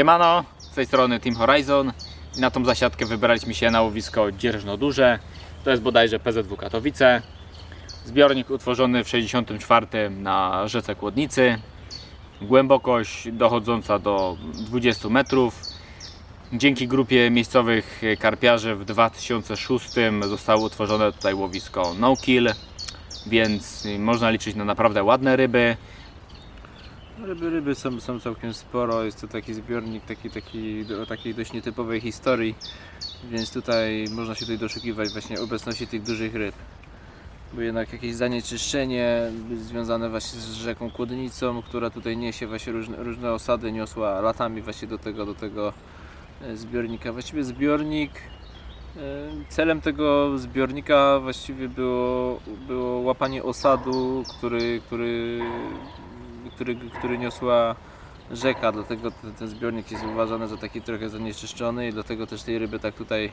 Siemano, z tej strony Team Horizon na tą zasiadkę wybraliśmy się na łowisko Dzierżno Duże. To jest bodajże PZW Katowice. Zbiornik utworzony w 64 na rzece Kłodnicy. Głębokość dochodząca do 20 metrów. Dzięki grupie miejscowych karpiarzy w 2006 zostało utworzone tutaj łowisko No Kill, więc można liczyć na naprawdę ładne ryby. Ryby, ryby są, są całkiem sporo, jest to taki zbiornik taki, taki, o takiej dość nietypowej historii, więc tutaj można się tutaj doszukiwać właśnie obecności tych dużych ryb. Bo jednak jakieś zanieczyszczenie związane właśnie z rzeką Kłodnicą, która tutaj niesie właśnie różne, różne osady, niosła latami właśnie do tego, do tego e, zbiornika. Właściwie zbiornik, e, celem tego zbiornika właściwie było, było łapanie osadu, który, który który, który niosła rzeka, dlatego ten, ten zbiornik jest uważany za taki trochę zanieczyszczony i dlatego też tej ryby tak tutaj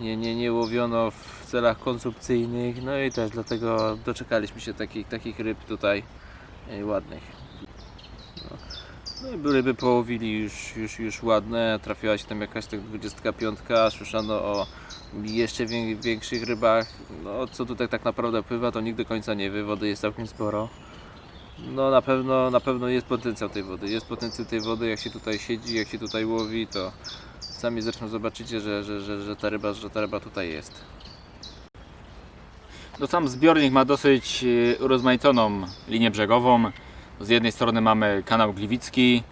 nie, nie, nie łowiono w celach konsumpcyjnych, no i też dlatego doczekaliśmy się takich, takich ryb tutaj e, ładnych. No. No i by ryby połowili już, już, już ładne, trafiła się tam jakaś tak 25, słyszano o jeszcze wię- większych rybach, no co tutaj tak naprawdę pływa to nikt do końca nie wie, wody jest całkiem sporo. No na pewno, na pewno jest potencjał tej wody. Jest potencjał tej wody, jak się tutaj siedzi, jak się tutaj łowi, to sami zresztą zobaczycie, że, że, że, że, ta, ryba, że ta ryba tutaj jest. No sam zbiornik ma dosyć e, urozmaiconą linię brzegową. Z jednej strony mamy kanał Gliwicki,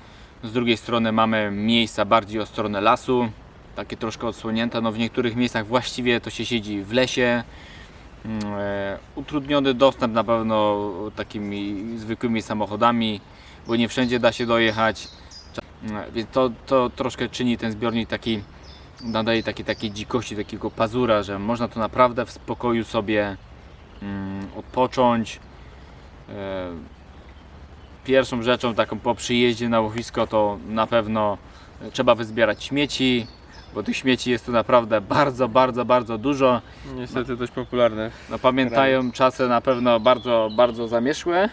z drugiej strony mamy miejsca bardziej o stronę lasu, takie troszkę odsłonięte. No w niektórych miejscach właściwie to się siedzi w lesie. Mm, e, Utrudniony dostęp na pewno takimi zwykłymi samochodami, bo nie wszędzie da się dojechać. Mm, Więc to, to troszkę czyni ten zbiornik taki, nadaje takiej, takiej dzikości, takiego pazura, że można to naprawdę w spokoju sobie mm, odpocząć. E, Pierwszą rzeczą taką po przyjeździe na łowisko to na pewno trzeba wyzbierać śmieci, bo tych śmieci jest tu naprawdę bardzo, bardzo, bardzo dużo. Niestety dość popularne. No pamiętają czasy na pewno bardzo, bardzo zamieszłe.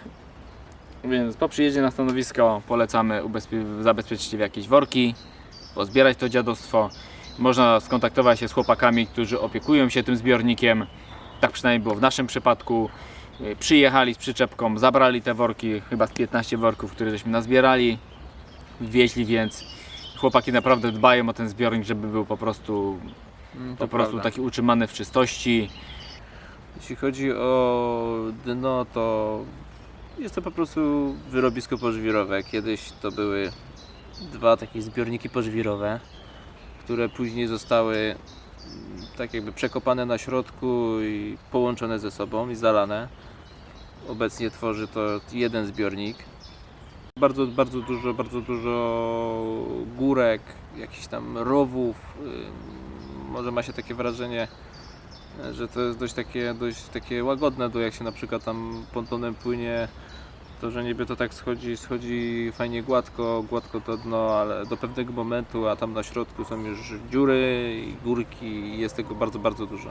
Więc po przyjeździe na stanowisko polecamy zabezpieczyć się w jakieś worki, pozbierać to dziadostwo. Można skontaktować się z chłopakami, którzy opiekują się tym zbiornikiem. Tak przynajmniej było w naszym przypadku. Przyjechali z przyczepką, zabrali te worki, chyba z 15 worków, które żeśmy nazbierali. Wieźli więc. Chłopaki naprawdę dbają o ten zbiornik, żeby był po prostu, Mm, po to prostu prawda. taki utrzymany w czystości. Jeśli chodzi o dno, to jest to po prostu wyrobisko pożwirowe. Kiedyś to były dwa takie zbiorniki pożwirowe, które później zostały mm, tak jakby przekopane na środku i połączone ze sobą i zalane. Obecnie tworzy to jeden zbiornik. Bardzo, bardzo dużo, bardzo dużo górek, jakichś tam rowów. Może ma się takie wrażenie, że to jest dość takie, dość takie łagodne, do jak się na przykład tam pontonem płynie, to że niby to tak schodzi, schodzi fajnie gładko, gładko to dno, ale do pewnego momentu, a tam na środku są już dziury i górki i jest tego bardzo, bardzo dużo.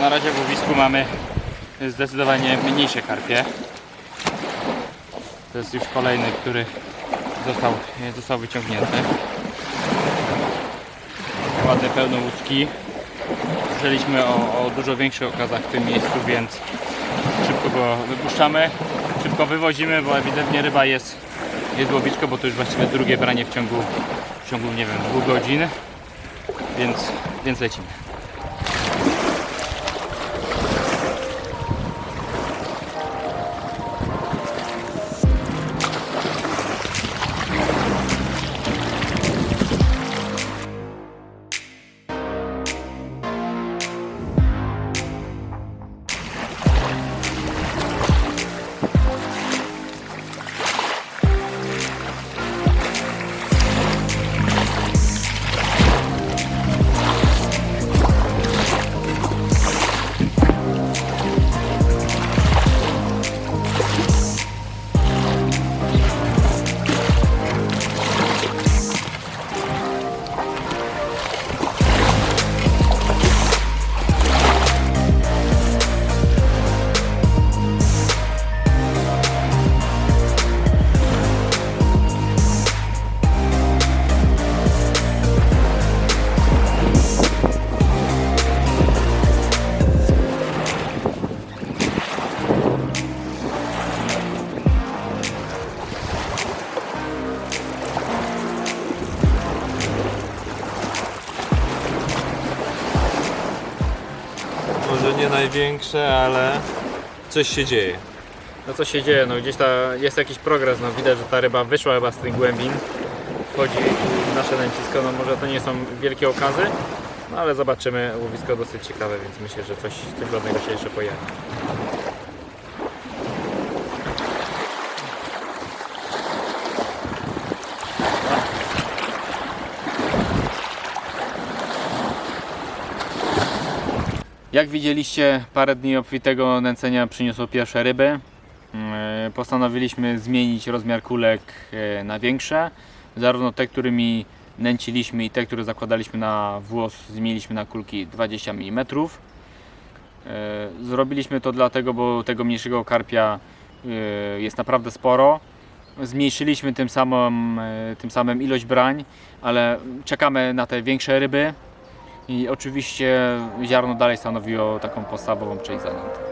Na razie w łowisku mamy zdecydowanie mniejsze karpie. To jest już kolejny, który został, został wyciągnięty. Ładne pełnołódzki. Słyszeliśmy o, o dużo większych okazach w tym miejscu, więc szybko go wypuszczamy, szybko wywozimy, bo ewidentnie ryba jest, jest łowisko, bo to już właściwie drugie branie w ciągu, w ciągu nie wiem, dwóch godzin, więc, więc lecimy. Największe, ale coś się dzieje. No co się dzieje? No gdzieś ta, jest jakiś progres, no widać, że ta ryba wyszła chyba z tych głębin. Wchodzi nasze nęcisko, no może to nie są wielkie okazy, no ale zobaczymy, łowisko dosyć ciekawe, więc myślę, że coś, coś ładnego się jeszcze pojawi. Jak widzieliście, parę dni obfitego nęcenia przyniosło pierwsze ryby. E, Postanowiliśmy zmienić rozmiar kulek e, na większe. Zarówno te, którymi nęciliśmy i te, które zakładaliśmy na włos, zmieniliśmy na kulki 20 mm. E, Zrobiliśmy to dlatego, bo tego mniejszego karpia jest naprawdę sporo. Zmniejszyliśmy tym samym, tym samym ilość brań, ale czekamy na te większe ryby. I oczywiście ziarno dalej stanowiło taką podstawową część zanęty.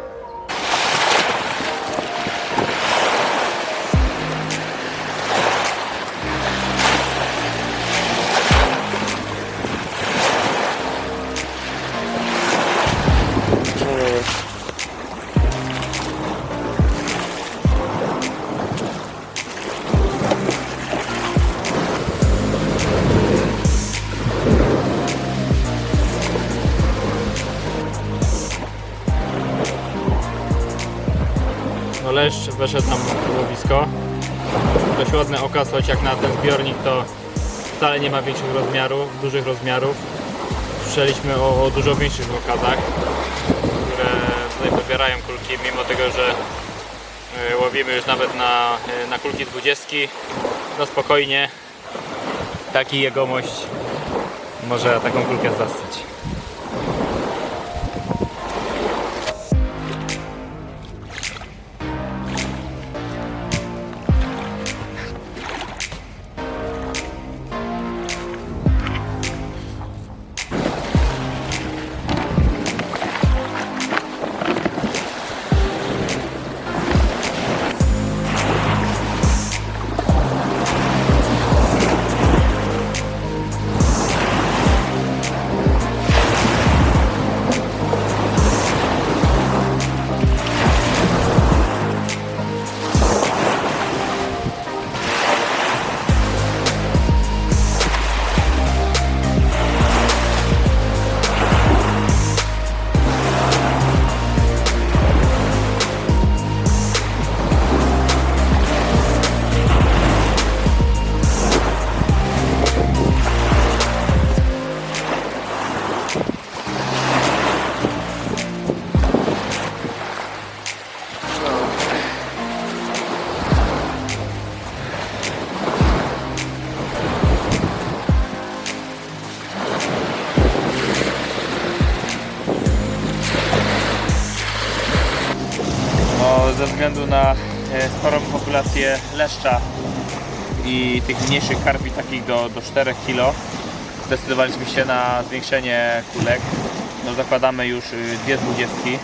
Weszedł nam łowisko. Dość ładny okaz, choć jak na ten zbiornik to wcale nie ma większych rozmiarów, dużych rozmiarów. Słyszeliśmy o, o dużo większych okazach, które tutaj pobierają kulki, mimo tego, że e, łowimy już nawet na, e, na kulki 20. No spokojnie, taki jegomość może taką kulkę zastać. Na e, sporą populację leszcza i tych mniejszych karpi, takich do, do 4 kg, zdecydowaliśmy się na zwiększenie kulek. No, zakładamy już y, dwie dwudziestki.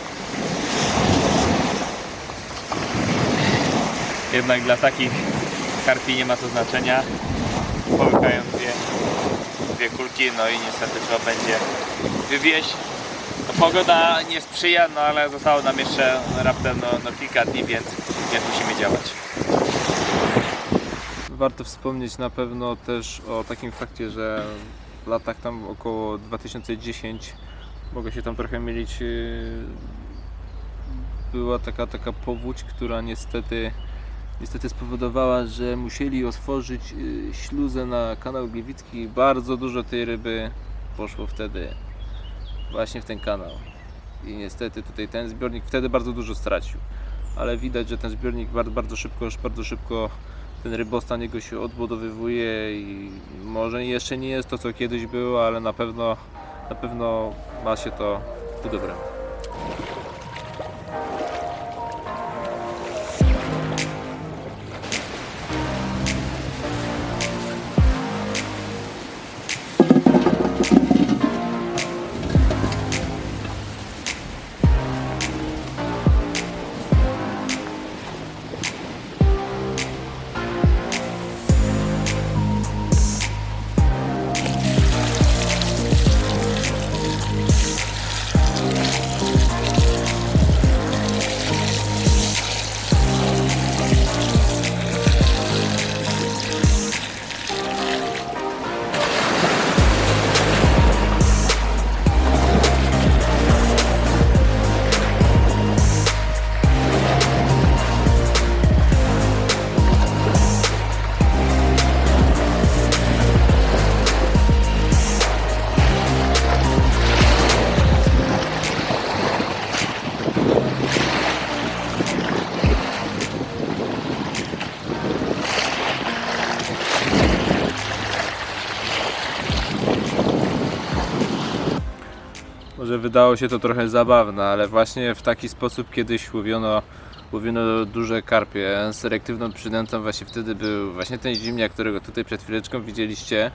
Jednak dla takich karpi nie ma to znaczenia. Połykają dwie, dwie kulki, no i niestety trzeba będzie wywieźć. Pogoda nie sprzyja, no ale zostało nam jeszcze raptem no, no kilka dni, więc, więc musimy działać. Warto wspomnieć na pewno też o takim fakcie, że w latach tam około 2010 mogę się tam trochę mylić yy, była taka taka powódź, która niestety niestety spowodowała, że musieli otworzyć yy, śluzę na kanał Gliwicki. Bardzo dużo tej ryby poszło wtedy właśnie w ten kanał. I niestety tutaj ten zbiornik wtedy bardzo dużo stracił. Ale widać, że ten zbiornik bardzo, bardzo szybko, bardzo szybko ten rybostan jego się odbudowywuje i może jeszcze nie jest to co kiedyś było, ale na pewno na pewno ma się to ku dobremu. Wydało się to trochę zabawne, ale właśnie w taki sposób kiedyś łowiono, łowiono duże karpie. Selektywną przynętą właśnie wtedy był właśnie ten zimniak, którego tutaj przed chwileczką widzieliście.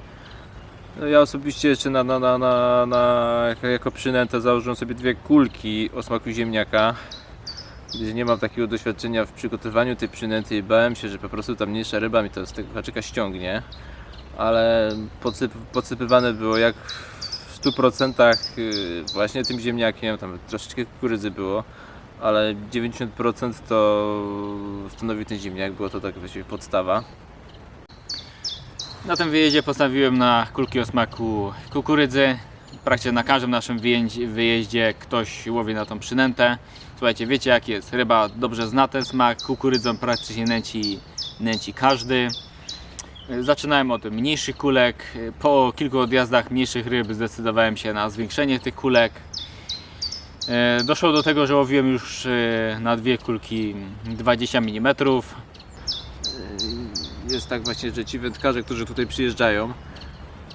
No ja osobiście jeszcze na, na, na, na, na, jako, przynętę założyłem sobie dwie kulki o smaku ziemniaka. Gdzie nie mam takiego doświadczenia w przygotowaniu tej przynęty i bałem się, że po prostu ta mniejsza ryba mi to z tego haczyka ściągnie. Ale podsyp, podsypywane było jak w 100% y, właśnie tym ziemniakiem, tam troszeczkę kukurydzy było, ale 90% to stanowi ten ziemniak, było to tak właściwie podstawa. Na tym wyjeździe postawiłem na kulki o smaku kukurydzy. Praktycznie na każdym naszym wyjeździe ktoś łowi na tą przynętę. Słuchajcie, wiecie jak jest, ryba dobrze zna ten smak, kukurydzą praktycznie nęci, nęci każdy. Zaczynałem od mniejszych kulek. Po kilku odjazdach mniejszych ryb zdecydowałem się na zwiększenie tych kulek. E, Doszło do tego, że łowiłem już e, na dwie kulki 20 mm. Jest tak właśnie, że ci wędkarze, którzy tutaj przyjeżdżają,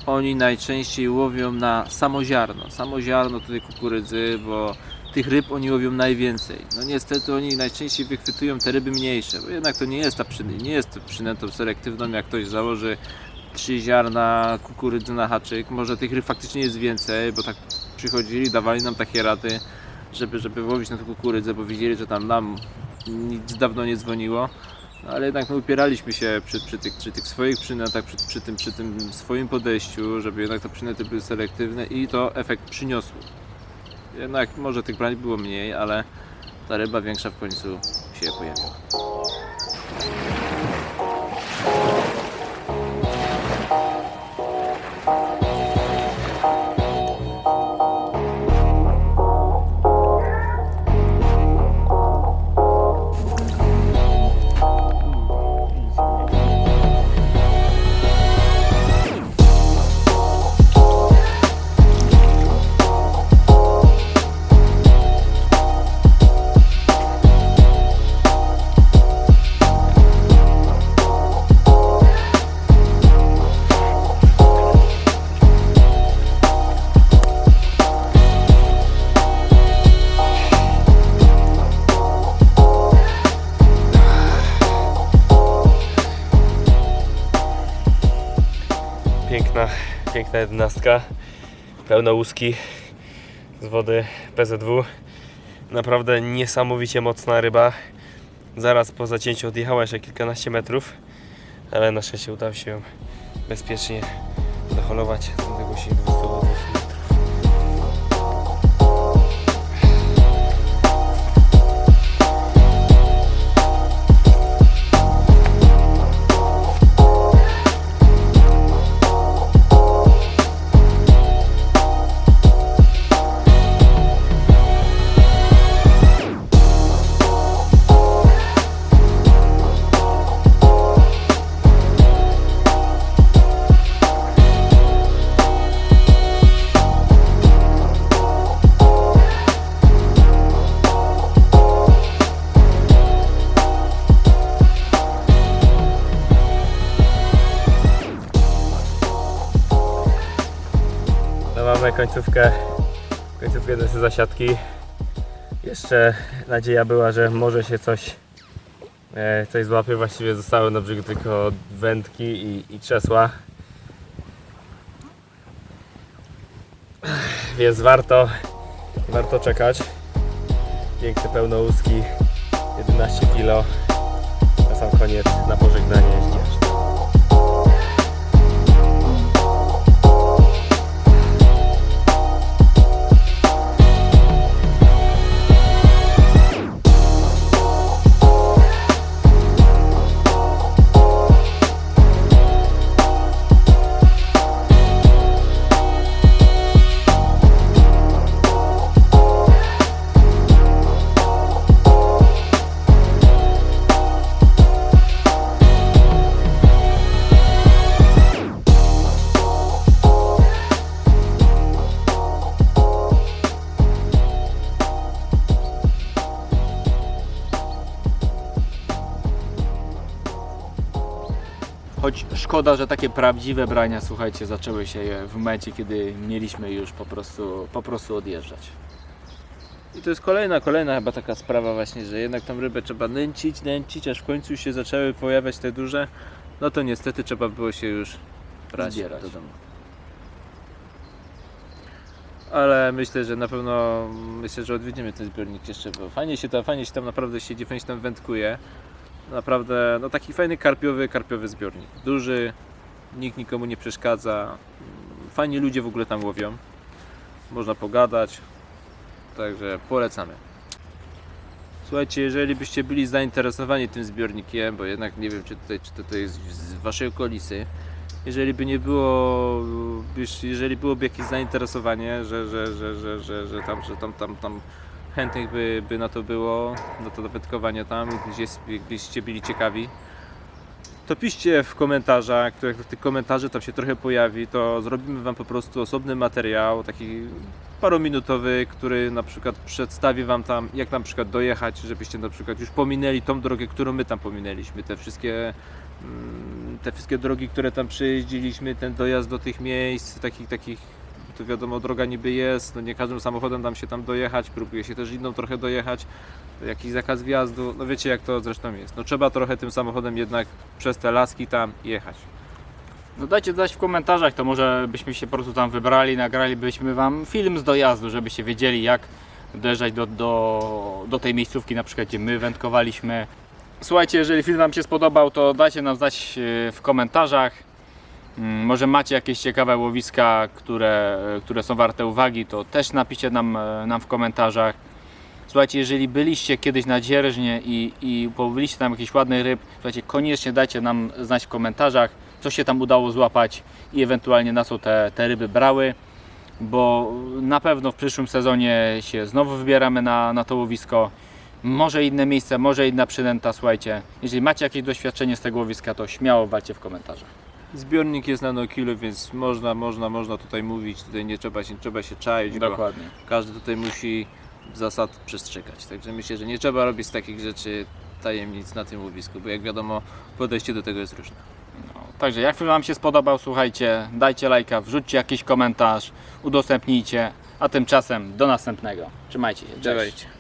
oni najczęściej łowią na samo ziarno. Samo ziarno tutaj kukurydzy, bo tych ryb oni łowią najwięcej. No niestety oni najczęściej wychwytują te ryby mniejsze, bo jednak to nie jest ta przy, nie jest przynętą selektywną, jak ktoś założy trzy ziarna kukurydzy na haczyk. Może tych ryb faktycznie jest więcej, bo tak przychodzili, dawali nam takie rady, żeby, żeby łowić na tę kukurydzę, bo widzieli, że tam nam nic dawno nie dzwoniło. No, ale jednak my upieraliśmy się przy, przy, tych, przy tych swoich przynętach, przy, przy, tym, przy tym swoim podejściu, żeby jednak te przynęty były selektywne i to efekt przyniosło. Jednak może tych brań było mniej, ale ta ryba większa w końcu się pojawiła. Piękna jedenastka, pełno łuski z wody PZW. Naprawdę niesamowicie mocna ryba. Zaraz po zacięciu odjechała jeszcze kilkanaście metrów, ale na szczęście udało się ją bezpiecznie doholować z odległości 200 metrów. Końcówkę, końcówkę desy zasiadki. Jeszcze nadzieja była, że może się coś, e, coś złapie. Właściwie zostały na brzegu tylko wędki i, i. Więc warto, warto czekać. Piękne pełnołuski, 11 kg. Na sam koniec, na pożegnanie Choć szkoda, że takie prawdziwe brania, słuchajcie, zaczęły się w momencie, kiedy mieliśmy już po prostu, po prostu odjeżdżać. I to jest kolejna, kolejna chyba taka sprawa właśnie, że jednak tą rybę trzeba nęcić, nęcić, aż w końcu się zaczęły pojawiać te duże. No to niestety trzeba było się już brać Zbierać. do domu. Ale myślę, że na pewno myślę, że odwiedzimy ten zbiornik jeszcze, bo fajnie się tam, fajnie się tam naprawdę siedzi, fajnie się tam wędkuje. Naprawdę, no taki fajny karpiowy, karpiowy zbiornik. Duży, nikt nikomu nie przeszkadza. Fajni ludzie w ogóle tam łowią. Można pogadać. Także polecamy. Słuchajcie, jeżeli byście byli zainteresowani tym zbiornikiem, bo jednak nie wiem, czy tutaj, czy to, jest z waszej okolicy, jeżeli by nie było, jeżeli byłoby jakieś zainteresowanie, że, że, że, że, że, że tam, że tam, tam, tam chętnych by, by na to było, na to wędkowanie tam, gdybyście byli ciekawi, to piszcie w komentarzach, które w tych komentarzy tam się trochę pojawi, to zrobimy Wam po prostu osobny materiał, taki parominutowy, który na przykład przedstawi Wam tam, jak na przykład dojechać, żebyście na przykład już pominęli tą drogę, którą my tam pominęliśmy, te wszystkie mm, te wszystkie drogi, które tam przejeździliśmy, ten dojazd do tych miejsc, takich, takich, to wiadomo, droga niby jest, no nie każdym samochodem nam się tam dojechać, próbuje się też inną trochę dojechać, jakiś zakaz wjazdu, no wiecie jak to zresztą jest, no trzeba trochę tym samochodem jednak przez te laski tam jechać. No dajcie znać w komentarzach, to może byśmy się po prostu tam wybrali, nagralibyśmy Wam film z dojazdu, żebyście wiedzieli jak dojeżdżać do, do, do tej miejscówki, na przykład gdzie my wędkowaliśmy. Słuchajcie, jeżeli film Wam się spodobał, to dajcie nam znać e, w komentarzach. Mm, Może macie jakieś ciekawe łowiska, które, które są warte uwagi, to też napiszcie nam, e, nam w komentarzach. Słuchajcie, jeżeli byliście kiedyś na dzierżnie i, i połowiliście tam jakiś ładny ryb, słuchajcie, koniecznie dajcie nam znać w komentarzach, co się tam udało złapać i ewentualnie na co te, te ryby brały, bo na pewno w przyszłym sezonie się znowu wybieramy na, na to łowisko. Może inne miejsce, może inna przynęta, słuchajcie. Jeżeli macie jakieś doświadczenie z tego łowiska, to śmiało walcie w komentarzach. Zbiornik jest na no kilo, więc można, można, można tutaj mówić, tutaj nie trzeba się, trzeba się czaić, Dokładnie. każdy tutaj musi zasad przestrzegać. Także myślę, że nie trzeba robić takich rzeczy tajemnic na tym łowisku, bo jak wiadomo, podejście do tego jest różne. No, także jak film Wam się spodobał, słuchajcie, dajcie lajka, wrzućcie jakiś komentarz, udostępnijcie, a tymczasem do następnego. Trzymajcie się, cześć. Działajcie.